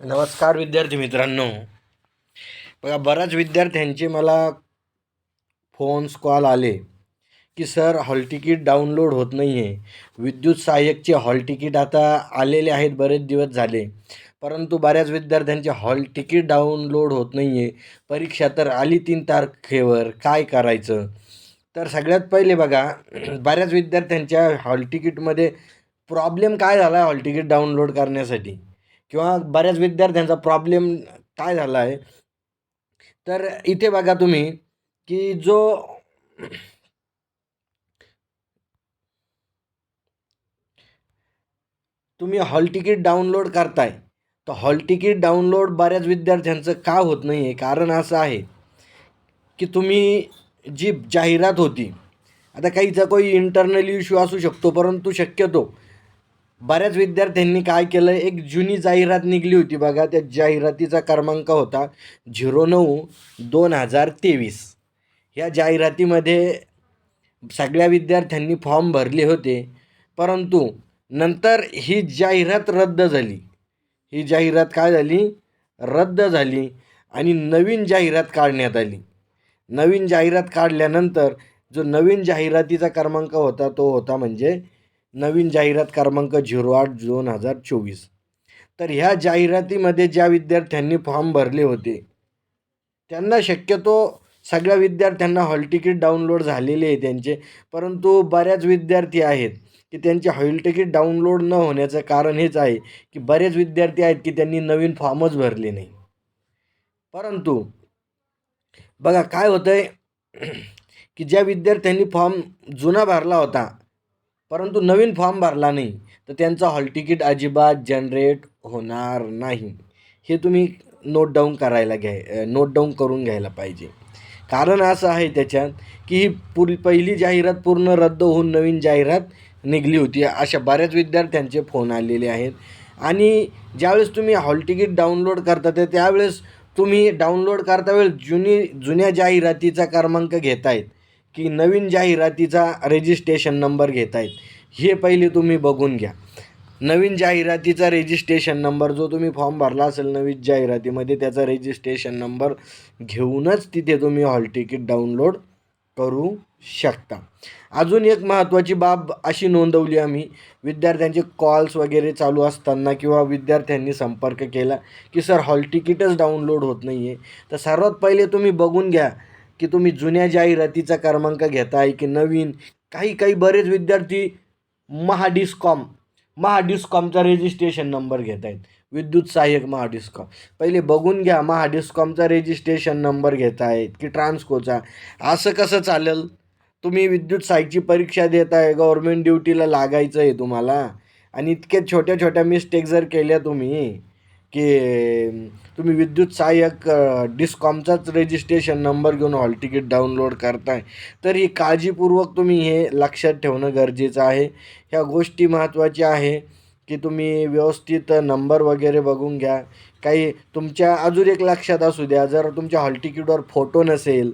नमस्कार विद्यार्थी मित्रांनो. बघा बऱ्याच विद्यार्थ्यांचे मला फोन्स कॉल आले की सर हॉल तिकीट डाउनलोड होत नाही आहे विद्युत सहाय्यकचे हॉल तिकीट आता आलेले आहेत बरेच दिवस झाले. परंतु बऱ्याच विद्यार्थ्यांचे हॉल तिकीट डाउनलोड होत नाही आहे परीक्षा तर आली तीन तारखेवर काय करायचं? तर सगळ्यात पहिले बघा बऱ्याच विद्यार्थ्यांच्या हॉल तिकीटमध्ये प्रॉब्लेम काय झाला आहे हॉल तिकीट डाउनलोड करण्यासाठी? किंवा बऱ्याच विद्यार्थ्यांचा प्रॉब्लेम काय झाला आहे तर इथे बघा तुम्ही की जो तुम्ही हॉल तिकीट डाउनलोड करताय तर हॉल तिकीट डाउनलोड बऱ्याच विद्यार्थ्यांचं का होत नाही आहे कारण असं आहे की तुम्ही जी जाहिरात होती आता काहीचा काही इंटरनल इश्यू असू शकतो परंतु शक्यतो बऱ्याच विद्यार्थ्यांनी काय केलं एक जुनी जाहिरात निघली होती बघा त्या जाहिरातीचा क्रमांक होता झिरो नऊ दोन हजार तेवीस. ह्या जाहिरातीमध्ये सगळ्या विद्यार्थ्यांनी फॉर्म भरले होते परंतु नंतर ही जाहिरात रद्द झाली. ही जाहिरात काय झाली? रद्द झाली आणि नवीन जाहिरात काढण्यात आली. नवीन जाहिरात काढल्यानंतर जो नवीन जाहिरातीचा क्रमांक होता तो होता म्हणजे नवीन जाहिरात क्रमांक झिरो आठ दोन हजार चोवीस. तर ह्या जाहिरातीमध्ये ज्या विद्यार्थ्यांनी फॉर्म भरले होते त्यांना शक्यतो सगळ्या विद्यार्थ्यांना हॉल तिकीट डाउनलोड झालेले आहे त्यांचे परंतु बऱ्याच विद्यार्थी आहेत की त्यांचे हॉल तिकीट डाउनलोड न होण्याचं कारण हेच आहे की बरेच विद्यार्थी आहेत की त्यांनी नवीन फॉर्मच भरले नाही. परंतु बघा काय होतं आहे की ज्या विद्यार्थ्यांनी फॉर्म जुना भरला होता परंतु नवीन फॉर्म भरला नाही तर त्यांचा हॉल तिकीट अजिबात जनरेट होणार नाही. हे तुम्ही नोट डाऊन करायला घ्याय नोट डाऊन करून घ्यायला पाहिजे. कारण असं आहे त्याच्यात की ही पुर पहिली जाहिरात पूर्ण रद्द होऊन नवीन जाहिरात निघली होती. अशा बऱ्याच विद्यार्थ्यांचे फोन आलेले आहेत. आणि ज्यावेळेस तुम्ही हॉल तिकीट डाउनलोड करता ते त्यावेळेस तुम्ही डाउनलोड करता वेळ जुनी जुन्या जाहिरातीचा क्रमांक घेतायत. की नवीन जाहिरातीचा रेजिस्ट्रेशन नंबर घेत आहेत हे पहिले तुम्ही बघून घ्या. नवीन जाहिरातीचा रेजिस्ट्रेशन नंबर जो तुम्ही फॉर्म भरला असेल नवीन जाहिरातीमध्ये त्याचा रेजिस्ट्रेशन नंबर घेऊनच तिथे तुम्ही हॉल तिकीट डाउनलोड करू शकता. अजून एक महत्त्वाची बाब अशी नोंदवली आम्ही. विद्यार्थ्यांचे कॉल्स वगैरे चालू असताना किंवा विद्यार्थ्यांनी संपर्क केला की सर हॉल तिकीटच डाउनलोड होत नाही आहे तर सर्वात पहिले तुम्ही बघून घ्या. की तुम्ही जुन्या जाहिरातीचा क्रमांक घेताय की नवीन काही काही बरेच विद्यार्थी महाडिस्कॉम महाडिस्कॉमचा रेजिस्ट्रेशन नंबर घेत आहेत विद्युत सहाय्यक महाडिस्कॉम. पहिले बघून घ्या महाडिस्कॉमचा रेजिस्ट्रेशन नंबर घेत आहेत की ट्रान्सकोचा. असं कसं चालेल? तुम्ही विद्युत सहाय्यची परीक्षा देत आहे गव्हर्मेंट ड्युटीला लागायचं आहे तुम्हाला. आणि इतक्या छोट्या छोट्या मिस्टेक जर केल्या तुम्ही की तुम्ही विद्युत सहाय्यक डिस्कॉमचाच रेजिस्ट्रेशन नंबर घेऊन हॉल तिकीट डाउनलोड करताय. तर ही काळजीपूर्वक तुम्ही हे लक्षात ठेवणं गरजेचं आहे. ह्या गोष्टी महत्त्वाच्या आहे की तुम्ही व्यवस्थित नंबर वगैरे बघून घ्या. काही तुमच्या अजून एक लक्षात असू द्या. जर तुमच्या हॉल तिकीटवर फोटो नसेल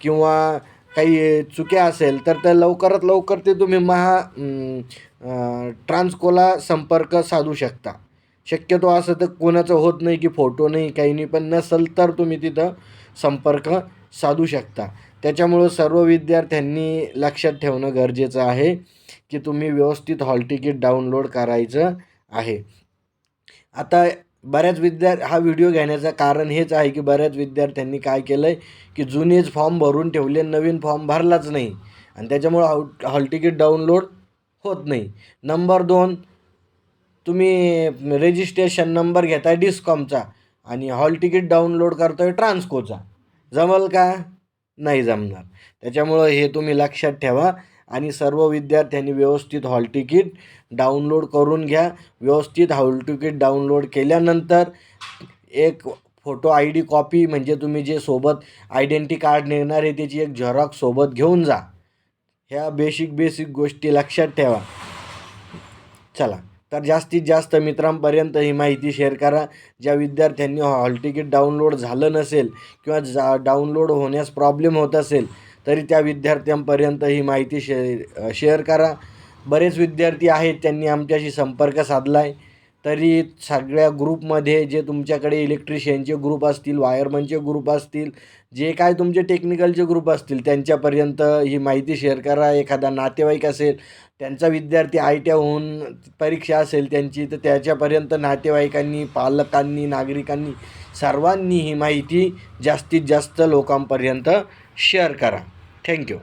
किंवा काही चुक्या असेल तर त्या लवकरात लवकर ते तुम्ही महा ट्रान्सकोला संपर्क साधू शकता. शक्यतो असं तर कोणाचं होत नाही की फोटो नाही काही नाही पण नसेल तर तुम्ही तिथं संपर्क साधू शकता. त्याच्यामुळं सर्व विद्यार्थ्यांनी लक्षात ठेवणं गरजेचं आहे की तुम्ही व्यवस्थित हॉल तिकीट डाउनलोड करायचं आहे. आता बऱ्याच विद्या हा व्हिडिओ घेण्याचं कारण हेच आहे की बऱ्याच विद्यार्थ्यांनी काय केलं आहे की जुनेच फॉर्म भरून ठेवले नवीन फॉर्म भरलाच नाही. आणि त्याच्यामुळं हॉल तिकीट डाउनलोड होत नाही. नंबर दोन तुम्ही रजिस्ट्रेशन नंबर घेताय डिस्कॉमचा आणि हॉल तिकीट डाउनलोड करतोय ट्रान्सकोचा जमल का? नाही जमणार. त्याच्यामुळं हे तुम्ही लक्षात ठेवा आणि सर्व विद्यार्थ्यांनी व्यवस्थित हॉल तिकीट डाउनलोड करून घ्या. व्यवस्थित हॉल तिकीट डाउनलोड केल्यानंतर एक फोटो आय डी कॉपी म्हणजे तुम्ही जे सोबत आयडेंटी कार्ड नेणार आहे त्याची एक झेरॉक्स सोबत घेऊन जा. ह्या बेसिक बेसिक गोष्टी लक्षात ठेवा. चला. तर जास्तीत जास्त मित्रांपर्यंत ही माहिती शेअर करा. ज्या विद्यार्थ्यांनी हॉल तिकीट डाउनलोड झालं नसेल किंवा जा डाउनलोड होण्यास प्रॉब्लेम होत असेल तरी त्या विद्यार्थ्यांपर्यंत ही माहिती शे शेअर करा. बरेच विद्यार्थी आहेत त्यांनी आमच्याशी संपर्क साधला आहे तरी सगळ्या ग्रुपमध्ये जे तुमच्याकडे इलेक्ट्रिशियनचे ग्रुप असतील वायरमनचे ग्रुप असतील जे काय तुमचे टेक्निकलचे ग्रुप असतील त्यांच्यापर्यंत ही माहिती शेअर करा. एखादा नातेवाईक असेल त्यांचा विद्यार्थी आय टी होऊन परीक्षा असेल त्यांची तर त्याच्यापर्यंत नातेवाईकांनी पालकांनी नागरिकांनी सर्वांनी ही माहिती जास्तीत जास्त लोकांपर्यंत शेअर करा. थँक्यू.